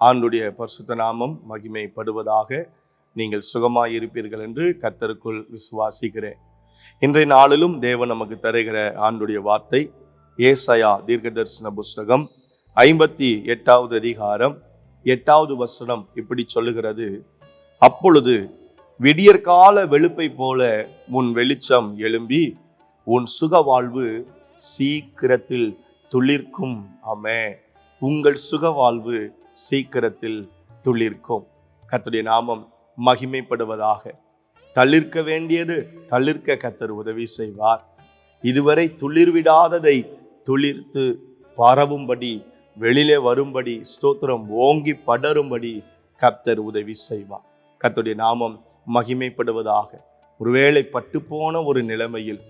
ஆண்டுடைய பரிசுத்த நாமம் மகிமைப்படுவதாக நீங்கள் சுகமாயிருப்பீர்கள் என்று கத்தருக்குள் விசுவாசிக்கிறேன். இன்றைய நாளிலும் தேவன் நமக்கு தருகிற ஆண்டுடைய வார்த்தை ஏசயா தீர்க்கதரிசன புஸ்தகம் ஐம்பத்தி எட்டாவது அதிகாரம் எட்டாவது வசனம் இப்படி சொல்லுகிறது. அப்பொழுது விடியற்கால வெளுப்பை போல உன் வெளிச்சம் எழும்பி உன் சுக வாழ்வு சீக்கிரத்தில் துளிர்க்கும். ஆமே உங்கள் சுக வாழ்வு சீக்கிரத்தில் துளிர்க்கும். கத்துடைய நாமம் மகிமைப்படுவதாக. தளிர்க்க வேண்டியது தளிர்க்க கத்தர் உதவி செய்வார். இதுவரை துளிர்விடாததை துளிர்த்து பரவும்படி வெளியிலே வரும்படி ஸ்தோத்திரம் ஓங்கி படரும்படி கத்தர் உதவி செய்வார். கத்துடைய நாமம் மகிமைப்படுவதாக. ஒருவேளை பட்டுப்போன ஒரு நிலைமையில்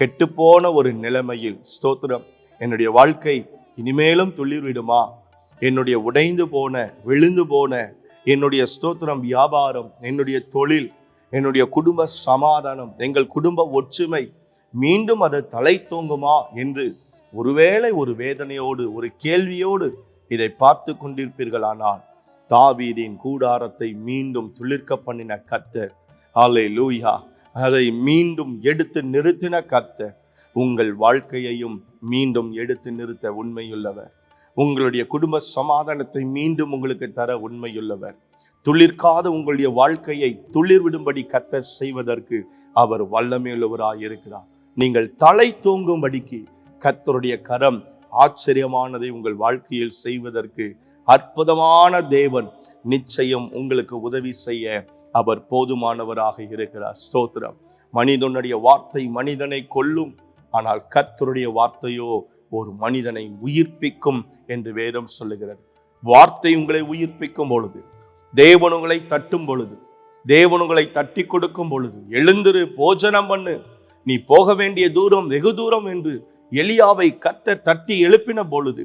கெட்டுப்போன ஒரு நிலைமையில் ஸ்தோத்திரம் என்னுடைய வாழ்க்கை இனிமேலும் துளிர்விடுமா? என்னுடைய உடைந்து போன விழுந்து போன என்னுடைய ஸ்தோத்திரம் வியாபாரம் என்னுடைய தொழில் என்னுடைய குடும்ப சமாதானம் எங்கள் குடும்ப ஒற்றுமை மீண்டும் அது தலை தோங்குமா என்று ஒருவேளை ஒரு வேதனையோடு ஒரு கேள்வியோடு இதை பார்த்து கொண்டிருப்பீர்களானால் தாவீதின் கூடாரத்தை மீண்டும் துளிர்க்க பண்ணின கத்தர் அலை லூயா அதை மீண்டும் எடுத்து நிறுத்தின கத்தர் உங்கள் வாழ்க்கையையும் மீண்டும் எடுத்து நிறுத்த உண்மையுள்ளவர். உங்களுடைய குடும்ப சமாதானத்தை மீண்டும் உங்களுக்கு தர உண்மையுள்ளவர். துளிர்க்காத உங்களுடைய வாழ்க்கையை துளிர் விடும்படி கத்தர் செய்வதற்கு அவர் வல்லமையுள்ளவராய் இருக்கிறார் நீங்கள் தலை தூங்கும்படிக்கு கத்தருடைய கரம் ஆச்சரியமானதை உங்கள் வாழ்க்கையில் செய்வதற்கு அற்புதமான தேவன் நிச்சயம் உங்களுக்கு உதவி செய்ய அவர் போதுமானவராக இருக்கிறார். ஸ்தோத்திரம். மனிதனுடைய வார்த்தை மனிதனை கொல்லும் ஆனால் கத்தருடைய வார்த்தையோ ஒரு மனிதனை உயிர்ப்பிக்கும் என்று வேதம் சொல்லுகிறது. வார்த்தை உங்களை உயிர்ப்பிக்கும் பொழுது தேவன் உங்களை தட்டும் பொழுது தேவன் உங்களை தட்டி கொடுக்கும் பொழுது எழுந்திரு போஜனம் பண்ணு. நீ போக வேண்டிய தூரம் வெகு தூரம் என்று எலியாவை கத்த தட்டி எழுப்பின பொழுது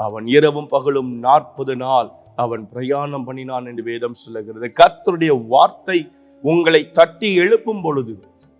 அவன் இரவும் பகலும் நாற்பது நாள் அவன் பிரயாணம் பண்ணினான் என்று வேதம் சொல்லுகிறது. கத்தருடைய வார்த்தை உங்களை தட்டி எழுப்பும் பொழுது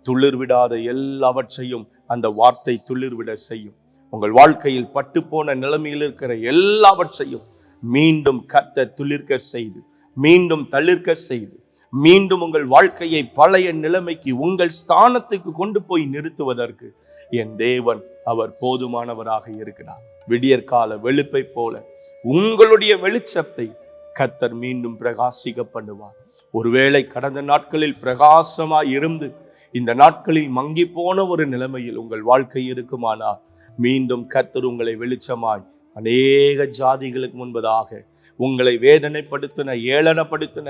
துளிர் விடாத எல்லாவற்றையும் அந்த வார்த்தை துளிர் விட செய்யும். உங்கள் வாழ்க்கையில் பட்டு போன நிலைமையில் இருக்கிற எல்லாவற்றையும் மீண்டும் கத்த துளிர்க்க செய்து மீண்டும் தளிர்க்க செய்து மீண்டும் உங்கள் வாழ்க்கையை பழைய நிலைமைக்கு உங்கள் ஸ்தானத்துக்கு கொண்டு போய் நிறுத்துவதற்கு என் தேவன் அவர் போதுமானவராக இருக்கிறார். விடியற்கால வெளுப்பை போல உங்களுடைய வெளிச்சத்தை கத்தர் மீண்டும் பிரகாசிக்க பண்ணுவார். ஒருவேளை கடந்த நாட்களில் பிரகாசமாய் இருந்து இந்த நாட்களில் மங்கி போன ஒரு நிலைமையில் உங்கள் வாழ்க்கை இருக்குமானால் மீண்டும் கத்தர் உங்களை வெளிச்சமாய் அநேக ஜாதிகளுக்கு முன்பதாக உங்களை வேதனைப்படுத்தின ஏளனப்படுத்தின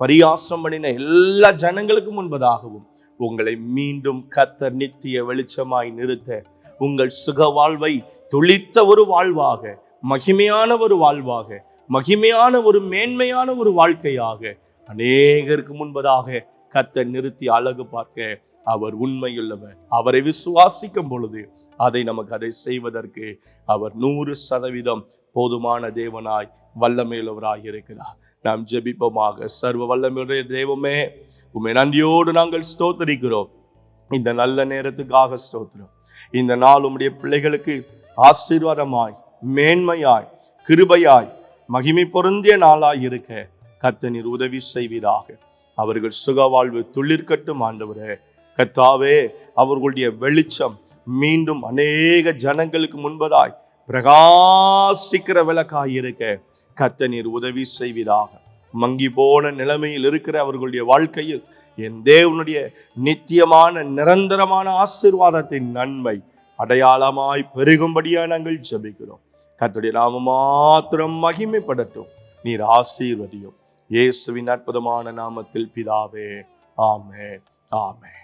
பரியாசம் பண்ணின எல்லா ஜனங்களுக்கும் முன்பதாகவும் உங்களை மீண்டும் கத்தர் நித்திய வெளிச்சமாய் நிறுத்த உங்கள் சுக வாழ்வை துளித்த ஒரு வாழ்வாக மகிமையான ஒரு வாழ்வாக மகிமையான ஒரு மேன்மையான ஒரு வாழ்க்கையாக அநேகருக்கு முன்பதாக கத்தர் நிறுத்தி அழகு பார்க்க அவர் உண்மையுள்ளவர். அவரை விசுவாசிக்கும் பொழுது அதை நமக்கு அதை செய்வதற்கு அவர் நூறு சதவீதம் போதுமான தேவனாய் வல்லமையுள்ளவராய் இருக்கிறார். நாம் ஜெபிப்போமாக. சர்வ வல்லமையுடைய தெய்வமே உண்மை நன்றியோடு நாங்கள் ஸ்தோத்தரிக்கிறோம். இந்த நல்ல நேரத்துக்காக ஸ்தோத்திரம். இந்த நாள் உம்முடைய பிள்ளைகளுக்கு ஆசீர்வாதமாய் மேன்மையாய் கிருபையாய் மகிமை பொருந்திய நாளாய் இருக்க கத்த உதவி செய்வீராக. அவர்கள் சுக வாழ்வு துளிர்க்கட்டும் ஆண்டவரே. கத்தாவே அவர்களுடைய வெளிச்சம் மீண்டும் அநேக ஜனங்களுக்கு முன்பதாய் பிரகாசிக்கிற விளக்காய் இருக்க கத்த நீர் உதவி செய்வதாக மங்கி போன நிலைமையில் இருக்கிற அவர்களுடைய வாழ்க்கையில் என் தேவனுடைய நித்தியமான நிரந்தரமான ஆசீர்வாதத்தின் நன்மை அடையாளமாய் பெருகும்படியாக நாங்கள் ஜெபிக்கிறோம். கத்துடைய நாம மாத்திரம் மகிமைப்படட்டும் நீர் ஆசீர்வதியும். இயேசுவின் அற்புதமான நாமத்தில் பிதாவே ஆமே ஆமே